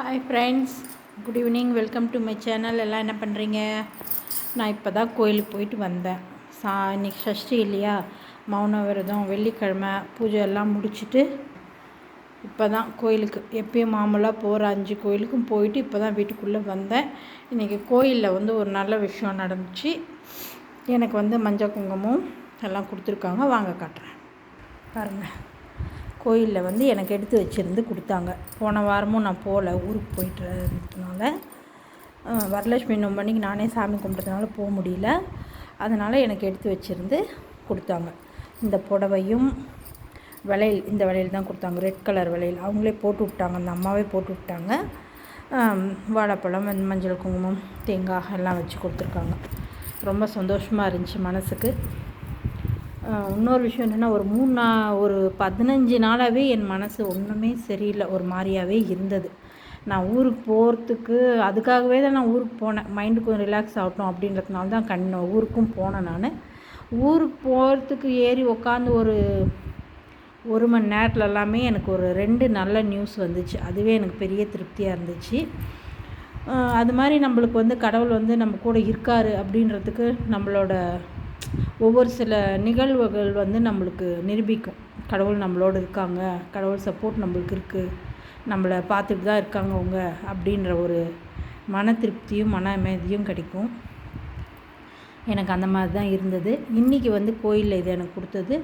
Hi friends good evening welcome to my channel எல்லாம் என்ன பண்ணுறீங்க நான் இப்போ தான் கோயிலுக்கு போயிட்டு வந்தேன். சா இன்னைக்கு சஷ்டி இல்லையா? மௌன விரதம் வெள்ளிக்கிழமை பூஜை எல்லாம் முடிச்சுட்டு இப்போ தான் கோயிலுக்கு எப்பயும் மாமூலாக போகிற அஞ்சு கோயிலுக்கும் போயிட்டு இப்போ தான் வீட்டுக்குள்ளே வந்தேன். இன்றைக்கி கோயிலில் வந்து ஒரு நல்ல விஷயம் நடந்துச்சு. எனக்கு வந்து மஞ்சள் குங்குமம் எல்லாம் கொடுத்துருக்காங்க. வாங்க காட்டுறேன். பாருங்கள் கோயிலில் வந்து எனக்கு எடுத்து வச்சுருந்து கொடுத்தாங்க. போன வாரமும் நான் போகல ஊருக்கு போயிட்டு இருந்ததுனால வரலட்சுமி நோம்பன்னைக்கு நானே சாமி கும்பிட்டதுனால போக முடியல. அதனால் எனக்கு எடுத்து வச்சுருந்து கொடுத்தாங்க. இந்த புடவையும் வளையல் இந்த வளையல் தான் கொடுத்தாங்க. ரெட் கலர் வளையல். அவங்களே போட்டு விட்டாங்க. அந்த அம்மாவே போட்டு விட்டாங்க. வாழைப்பழம் வெண் மஞ்சள் குங்குமம் தேங்காய் எல்லாம் வச்சு கொடுத்துருக்காங்க. ரொம்ப சந்தோஷமாக இருந்துச்சு மனசுக்கு. இன்னொரு விஷயம் என்னென்னா ஒரு மூணு நா ஒரு பதினஞ்சு நாளாகவே என் மனசு ஒன்றுமே சரியில்லை ஒரு மாதிரியாகவே இருந்தது. நான் ஊருக்கு போகிறதுக்கு அதுக்காகவே தான் நான் ஊருக்கு போனேன். மைண்டு கொஞ்சம் ரிலாக்ஸ் ஆகட்டும் அப்படின்றதுனால தான் கண் ஊருக்கும் போனேன் நான். ஊருக்கு போகிறதுக்கு ஏறி உக்காந்து ஒரு ஒரு மணி நேரத்தில் எல்லாமே எனக்கு ஒரு ரெண்டு நல்ல நியூஸ் வந்துச்சு. அதுவே எனக்கு பெரிய திருப்தியாக இருந்துச்சு. அது மாதிரி நம்மளுக்கு வந்து கடவுள் வந்து நம்ம கூட இருக்கார் அப்படின்றதுக்கு நம்மளோட ஒவ்வொரு சில நிகழ்வுகள் வந்து நம்மளுக்கு நிரூபிக்கும். கடவுள் நம்மளோட இருக்காங்க கடவுள் சப்போர்ட் நம்மளுக்கு இருக்குது நம்மளை பார்த்துட்டு தான் இருக்காங்க அவங்க அப்படின்ற ஒரு மன திருப்தியும் மன அமைதியும் கிடைக்கும். எனக்கு அந்த மாதிரி தான் இருந்தது. இன்றைக்கி வந்து கோயிலில் இது எனக்கு கொடுத்தது.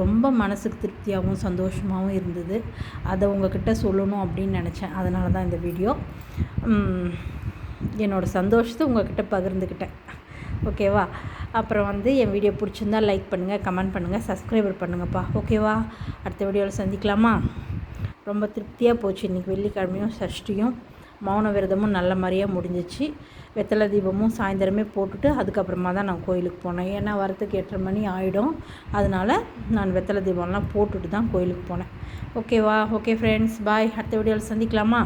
ரொம்ப மனசுக்கு திருப்தியாகவும் சந்தோஷமாகவும் இருந்தது. அதை உங்ககிட்ட சொல்லணும் அப்படின்னு நினச்சேன். அதனால தான் இந்த வீடியோ. என்னோடய சந்தோஷத்தை உங்ககிட்ட பகிர்ந்துக்கிட்டேன். ஓகேவா? அப்புறம் வந்து என் வீடியோ பிடிச்சிருந்தா லைக் பண்ணுங்கள் கமெண்ட் பண்ணுங்கள் சப்ஸ்கிரைபர் பண்ணுங்கப்பா. ஓகேவா அடுத்த வீடியோவில் சந்திக்கலாமா? ரொம்ப திருப்தியாக போச்சு. இன்றைக்கி வெள்ளிக்கிழமையும் சஷ்டியும் மௌன விரதமும் நல்ல மாதிரியாக முடிஞ்சிச்சு. வெத்தலை தீபமும் சாயந்தரமே போட்டுட்டு அதுக்கப்புறமா தான் நான் கோயிலுக்கு போனேன். ஏன்னா வரத்துக்கு எட்டரை மணி ஆகிடும் அதனால் நான் வெத்தலை தீபம்லாம் போட்டுட்டு தான் கோயிலுக்கு போனேன். ஓகேவா ஓகே ஃப்ரெண்ட்ஸ் பாய் அடுத்த வீடியோவில் சந்திக்கலாமா?